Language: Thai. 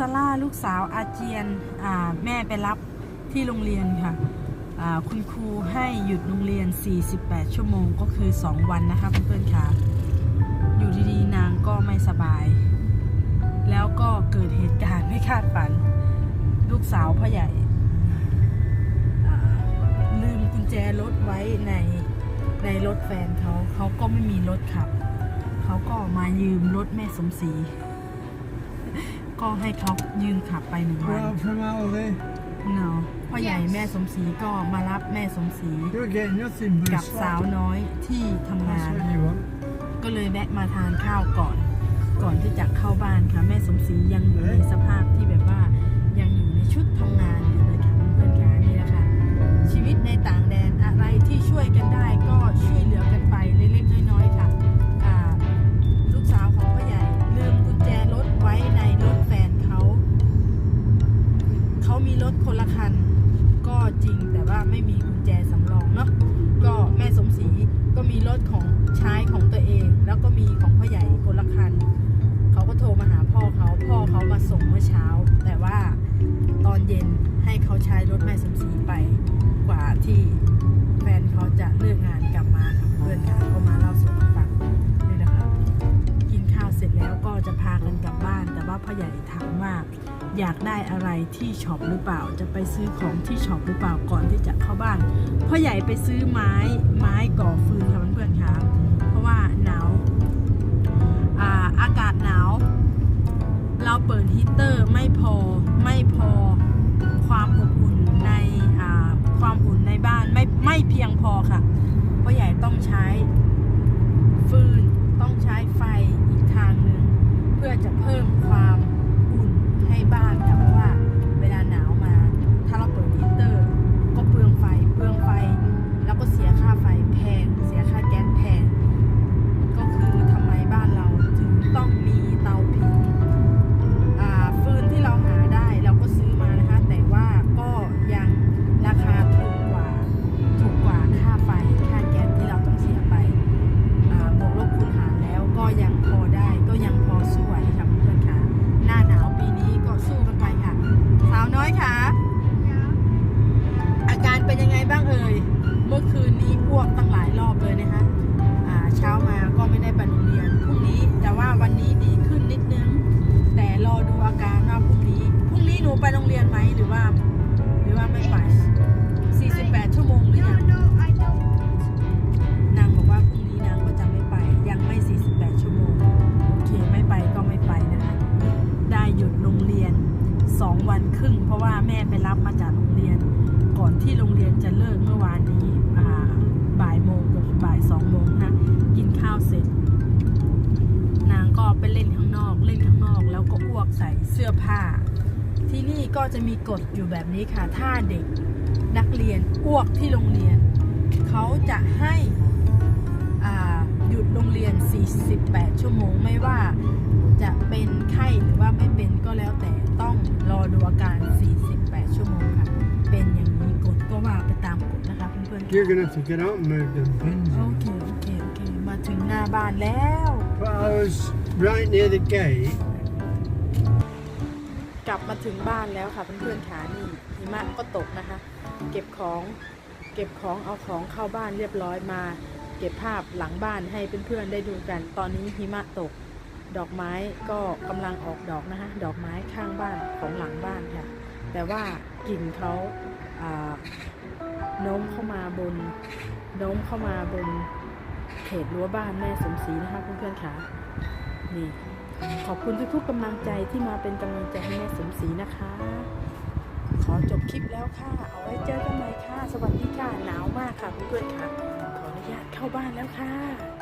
ซาลูกสาวอาเจียนแม่ไปรับที่โรงเรียนค่ะคุณครูให้หยุดโรงเรียน 48 ชั่วโมงก็คือ 2 วันนะคะเพื่อนๆค่ะ อยู่ดีๆนางก็ไม่สบาย แล้วก็เกิดเหตุการณ์ไม่คาดฝัน ลูกสาวพ่อใหญ่ ลืมกุญแจรถไว้ในในรถแฟนเขา เขาก็ไม่มีรถขับ เขาก็มายืมรถแม่สมศรี ก็ให้เขายืมขับไปหนึ่งวัน Well, from Aldi, เนาะพ่อใหญ่แม่สมศรีก็มารับแม่สมศรี you're getting nothing but กับ a สาว slap. น้อยที่ทำงาน That's what you want. ก็เลยแวะมาทานข้าวก่อน ก่อนที่จะเข้าบ้านค่ะ แม่สมศรียังอยู่ในสภาพที่แบบว่ายังอยู่ในชุดทำงานอยู่ ไม่มีกุญแจสำรองเนาะก็แม่สมศรีก็มีรถของใช้ของตัวเอง แล้วก็มีของพ่อใหญ่คนละคันเขาก็โทรมาหาพ่อเขาพ่อเขามาส่งเมื่อเช้า แต่ว่าตอนเย็นให้เขาใช้รถแม่สมศรีไปกว่าที่แฟนเขาจะเลิกงานกลับ อยากได้อะไรที่ช็อปหรือเปล่า จะไปซื้อของที่ช็อปหรือเปล่าก่อนที่จะเข้าบ้านพ่อใหญ่ไปซื้อไม้ไม้ก่อฟืนค่ะเพื่อนๆค่ะเพราะว่าหนาวอ่าอากาศหนาว เราเปิดฮีเตอร์ไม่พอไม่พอความอบอุ่นในอ่าความอุ่นในบ้านไม่ไม่เพียงพอค่ะพ่อใหญ่ต้องใช้ฟืนต้องใช้ไฟอีกทางหนึ่งเพื่อจะเพิ่มความ บ้างเอ่ย เมื่อคืนนี้พวกตั้งหลายรอบเลยนะคะเช้ามาก็ไม่ได้ไปโรงเรียนพรุ่งนี้แต่ว่าวันนี้ดีขึ้นนิดนึง แต่รอดูอาการว่าพรุ่งนี้พรุ่งนี้หนูไปโรงเรียนไหมหรือว่า หรือว่าไม่ไป 48 ชั่วโมงหรือยังนางบอกว่าพรุ่งนี้นางก็จะไม่ไป ยังไม่ 48 ชั่วโมงโอเคไม่ไปก็ไม่ไปนะคะได้หยุดโรงเรียน 2 วันครึ่ง เพราะว่าแม่ไปรับมาจากโรงเรียน ก่อนที่โรงเรียนจะเลิกเมื่อวานนี้บ่ายโมงกับบ่ายสองโมงนะ กินข้าวเสร็จ นางก็ไปเล่นข้างนอกเล่นข้างนอก แล้วก็อ้วกใส่เสื้อผ้า ที่นี่ก็จะมีกฎอยู่แบบนี้ค่ะ ถ้าเด็กนักเรียนอ้วกที่โรงเรียน เขาจะให้หยุดโรงเรียน 48 ชั่วโมงไม่ว่าจะเป็นไข้หรือว่าไม่เป็นก็แล้วแต่ต้องรอดูอาการ You're going to have to get out and move them pins. โอ in. เค โอเค โอเค มาถึงหน้าบ้านแล้ว But I was right near the gate. กลับมาถึงบ้านแล้วค่ะเพื่อนๆขานี่หิมะก็ตกนะคะ เก็บของเก็บของเอาของเข้าบ้านเรียบร้อยมา เก็บภาพหลังบ้านให้เพื่อนๆได้ดูกัน ตอนนี้หิมะตก ดอกไม้ก็กำลังออกดอกนะคะดอกไม้ข้างบ้านของหลังบ้านค่ะ แต่ว่ากลิ่นเขาอ่า โน้มเข้ามาบนโน้มเข้ามาบนเขตรั้วบ้านแม่สมศรีนะคะเพื่อนๆค่ะนี่ขอบคุณทุกๆกำลังใจที่มาเป็นกำลังใจให้แม่สมศรีนะคะ ขอจบคลิปแล้วค่ะ เอาไว้เจอกันใหม่ค่ะ สวัสดีค่ะหนาวมากค่ะเพื่อนๆค่ะ ขออนุญาตเข้าบ้านแล้วค่ะ